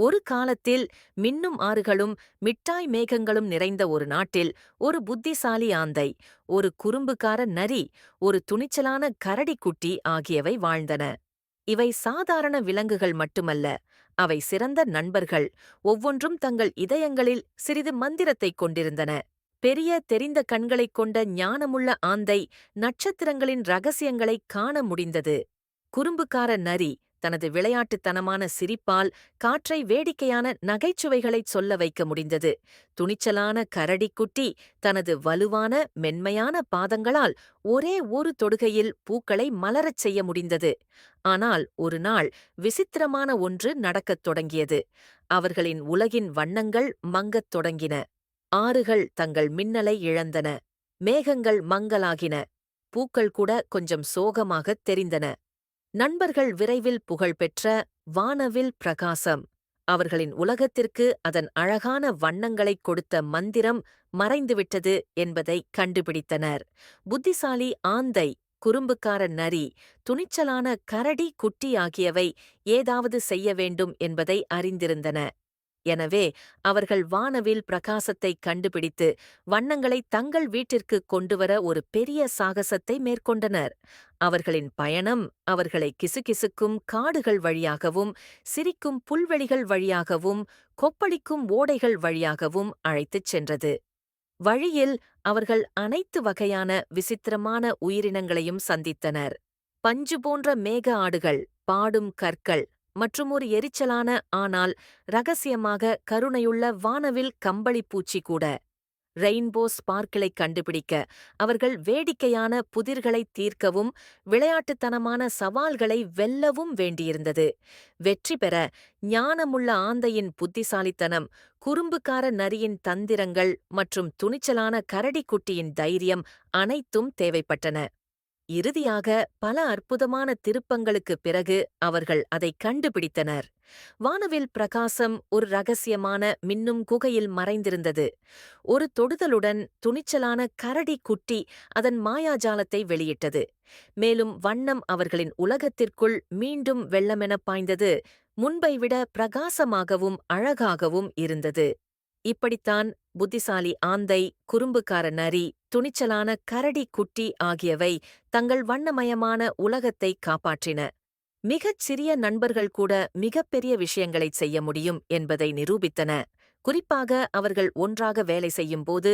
ஒரு காலத்தில் மின்னும் ஆறுகளும் மிட்டாய் மேகங்களும் நிறைந்த ஒரு நாட்டில் ஒரு புத்திசாலி ஆந்தை ஒரு குறும்புக்கார நரி ஒரு துணிச்சலான கரடிக்குட்டி ஆகியவை வாழ்ந்தன. இவை சாதாரண விலங்குகள் மட்டுமல்ல அவை சிறந்த நண்பர்கள் ஒவ்வொன்றும் தங்கள் இதயங்களில் சிறிது மந்திரத்தைக் கொண்டிருந்தன. பெரிய தெரிந்த கண்களைக் கொண்ட ஞானமுள்ள ஆந்தை நட்சத்திரங்களின் ரகசியங்களைக் காண முடிந்தது. குறும்புக்கார நரி தனது விளையாட்டுத்தனமான சிரிப்பால் காற்றை வேடிக்கையான நகைச்சுவைகளைச் சொல்ல வைக்க முடிந்தது. துணிச்சலான கரடிக்குட்டி தனது வலுவான மென்மையான பாதங்களால் ஒரே ஒரு தொடுகையில் பூக்களை மலரச் செய்ய முடிந்தது. ஆனால் ஒரு நாள் விசித்திரமான ஒன்று நடக்கத் தொடங்கியது. அவர்களின் உலகின் வண்ணங்கள் மங்கத் தொடங்கின. ஆறுகள் தங்கள் மின்னலை இழந்தன. மேகங்கள் மங்கலாகின பூக்கள் கூட கொஞ்சம் சோகமாகத் தெரிந்தன. நண்பர்கள் விரைவில் புகழ்பெற்ற வானவில் பிரகாசம். அவர்களின் உலகத்திற்கு அதன் அழகான வண்ணங்களைக் கொடுத்த மந்திரம் மறைந்துவிட்டது என்பதை கண்டுபிடித்தனர். புத்திசாலி ஆந்தை குறும்புக்கார நரி துணிச்சலான கரடி குட்டி ஆகியவை ஏதாவது செய்ய வேண்டும் என்பதை அறிந்திருந்தன. எனவே அவர்கள் வானவில் பிரகாசத்தைக் கண்டுபிடித்து வண்ணங்களை தங்கள் வீட்டிற்கு கொண்டுவர ஒரு பெரிய சாகசத்தை மேற்கொண்டனர். அவர்களின் பயணம் அவர்களை கிசுகிசுக்கும் காடுகள் வழியாகவும் சிரிக்கும் புல்வெளிகள் வழியாகவும் கொப்பளிக்கும் ஓடைகள் வழியாகவும் அழைத்துச் சென்றது. வழியில் அவர்கள் அனைத்து வகையான விசித்திரமான உயிரினங்களையும் சந்தித்தனர். பஞ்சு போன்ற மேக ஆடுகள் பாடும் கற்கள் மற்றும் ஒரு எரிச்சலான ஆனால் ரகசியமாக கருணையுள்ள வானவில் கம்பளிப்பூச்சி கூட. ரெயின்போ ஸ்பார்க்கிளை கண்டுபிடிக்க அவர்கள் வேடிக்கையான புதிர்களை தீர்க்கவும் விளையாட்டுத்தனமான சவால்களை வெல்லவும் வேண்டியிருந்தது. வெற்றி பெற ஞானமுள்ள ஆந்தையின் புத்திசாலித்தனம் குறும்புக்கார நரியின் தந்திரங்கள் மற்றும் துணிச்சலான கரடிக்குட்டியின் தைரியம் அனைத்தும் தேவைப்பட்டன. இறுதியாக பல அற்புதமான திருப்பங்களுக்குப் பிறகு அவர்கள் அதைக் கண்டுபிடித்தனர். வானவில் பிரகாசம் ஒரு ரகசியமான மின்னும் குகையில் மறைந்திருந்தது. ஒரு தொடுதலுடன் துணிச்சலான கரடி குட்டி அதன் மாயாஜாலத்தை வெளியிட்டது. மேலும் வண்ணம் அவர்களின் உலகத்திற்குள் மீண்டும் வெள்ளமெனப் பாய்ந்தது. முன்பை விட பிரகாசமாகவும் அழகாகவும் இருந்தது. இப்படித்தான் புத்திசாலி ஆந்தை குறும்புக்கார நரி துணிச்சலான கரடி குட்டி ஆகியவை தங்கள் வண்ணமயமான உலகத்தை காப்பாற்றின. மிகச் சிறிய நண்பர்கள் கூட மிகப்பெரிய விஷயங்களைச் செய்ய முடியும் என்பதை நிரூபித்தன. குறிப்பாக அவர்கள் ஒன்றாக வேலை செய்யும்போது